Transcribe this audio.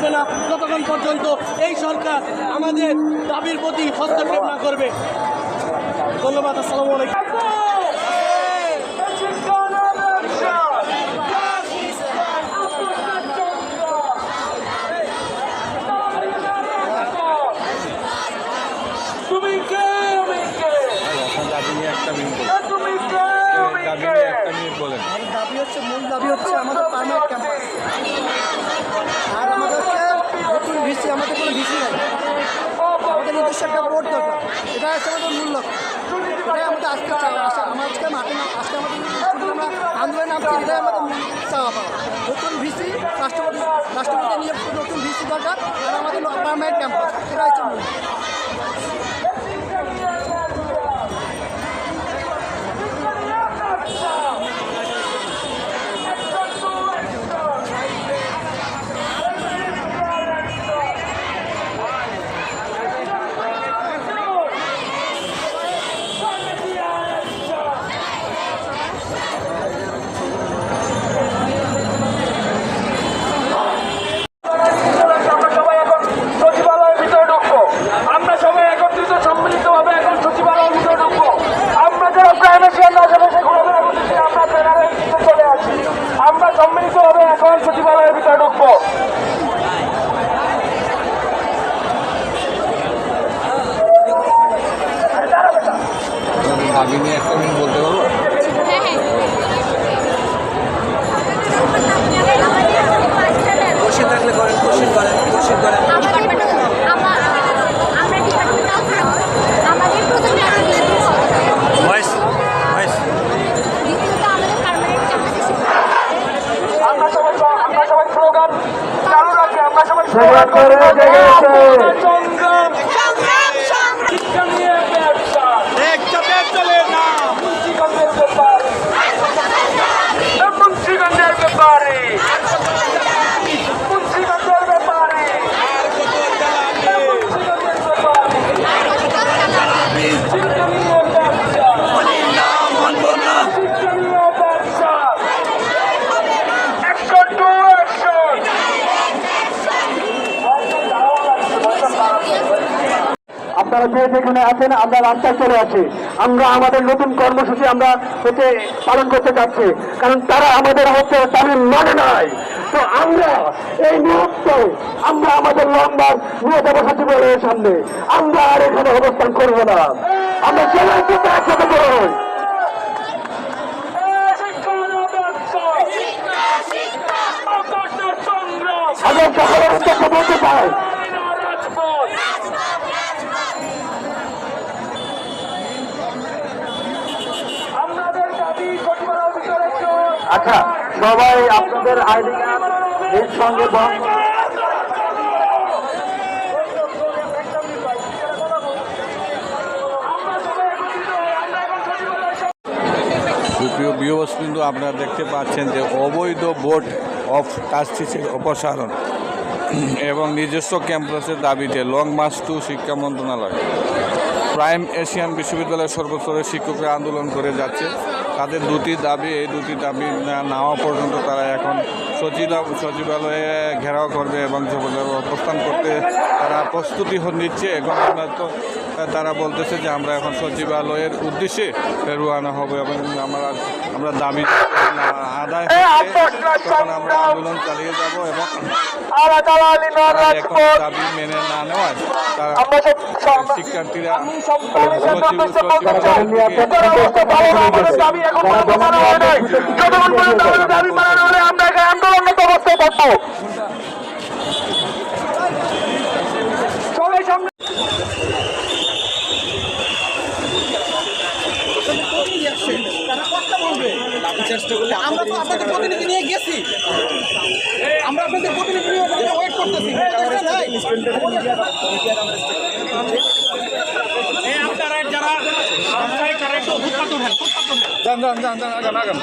হবে না যতক্ষণ পর্যন্ত এই সরকার আমাদের দাবির প্রতি হস্তক্ষেপ না করবে। ধন্যবাদ আসসালামু আলাইকুম। দাবি হচ্ছে মূল দাবি হচ্ছে আমাদের পারমানেন্ট ক্যাম্পাস আর আমাদের ভিসি আমাদের কোনো ভিসি নাই। আমাদের নিজস্ব একটা বোর্ড দরকার। এটা হচ্ছে আমাদের মূল লক্ষ্য। এটাই আমাদের আজকে আমার আজকে মাঠে আজকে আমাদের আমরা আন্দোলনে নামছি, এটাই আমাদের মূল চাওয়া পাওয়া। নতুন ভিসি, রাষ্ট্রপতি রাষ্ট্রপতি নিয়োগ নতুন ভিসি দরকার, আর আমাদের পারমানেন্ট ক্যাম্পাস এটা হচ্ছে মূল আমরা সবাই এখন সচিবালয়ের ভিতরে ঢুকবো আমরা সবাই একত্রিত সম্মিলিত ভাবে এখন সচিবালয়ের ভিতরে ঢুকবো আমরা যারা প্রাইমেশিয়ান না যাবে সেগুলো করতেছি আমরা প্যানেলের দিকে চলে আসি আমরা সম্মিলিত ভাবে এখন সচিবালয়ের ভিতরে ঢুকবো দাবি নিয়ে একটা মিনিট বলতে পারব? থাকলে করেন কোশ্চেন করেন কোশ্চেন করেন। আমরা সবাই স্লোগান চালু রাখি আমরা সবাই স্লোগান করে আপনারা যে যেখানে আছেন আমরা রাস্তায় চলে আসি আমরা আমাদের নতুন কর্মসূচি আমরা হচ্ছে পালন করতে চাচ্ছি। কারণ তারা আমাদের হচ্ছে দাবি মানে নাই। তো আমরা এই মুহূর্তে আমরা আমাদের লং মার্চ নিয়ে যাব সচিবালয়ের সামনে। আমরা আর এখানে অবস্থান করব না। আমরা সবাই কিন্তু একসাথে করব শিক্ষা নিয়ে ব্যবসা অকর্ষণ আমি সকলের উদ্দেশ্যে বলতে চাই রাজপথ আমাদের দাবি সচিবালয়ের ভিতরে একটু আচ্ছা সবাই আপনাদের আইডি কার্ড এর সঙ্গে বহন আপনারা দেখতে পাচ্ছেন যে অবৈধ বোর্ড অফ টাস্টিসের অপসারণ এবং নিজস্ব ক্যাম্পাসের দাবিতে লং মার্চ টু শিক্ষা মন্ত্রণালয়। প্রাইম এশিয়ান বিশ্ববিদ্যালয়ের সর্বস্তরের শিক্ষকরা আন্দোলন করে যাচ্ছে। তাদের দুটি দাবি, এই দুটি দাবি নেওয়া পর্যন্ত তারা এখন সচিব সচিবালয়ে ঘেরাও করবে এবং অবস্থান করতে তারা প্রস্তুতি নিচ্ছে। এখন আমরা তো তারা বলতেছে যে আমরা এখন সচিবালয়ের উদ্দেশ্যে রওনা হব এবং আমরা আমরা দাবি আদায় তখন আমরা আন্দোলন চালিয়ে যাব এবং এখন দাবি মেনে না নেওয়ায় তারা শিক্ষার্থীরা সম্পূর্ণ সচিব- উদ্দেশ্যে বলতে চাই সচিবালয় ভিতরে বসতে পারব না, আমাদের দাবি এখন পর্যন্ত মানা হয় নাই যতক্ষণ পর্যন্ত আমাদের দাবি মানা হলে আমরা এখানে আন্দোলনরত অবস্থায় থাকব সবাই সামনে আমরা তো আপনাদের প্রতিনিধি নিয়ে গেছি। আমরা আপনাদের প্রতিনিধি নিয়ে ওয়েট করতেছি। যান যান যান যান আগান আগান।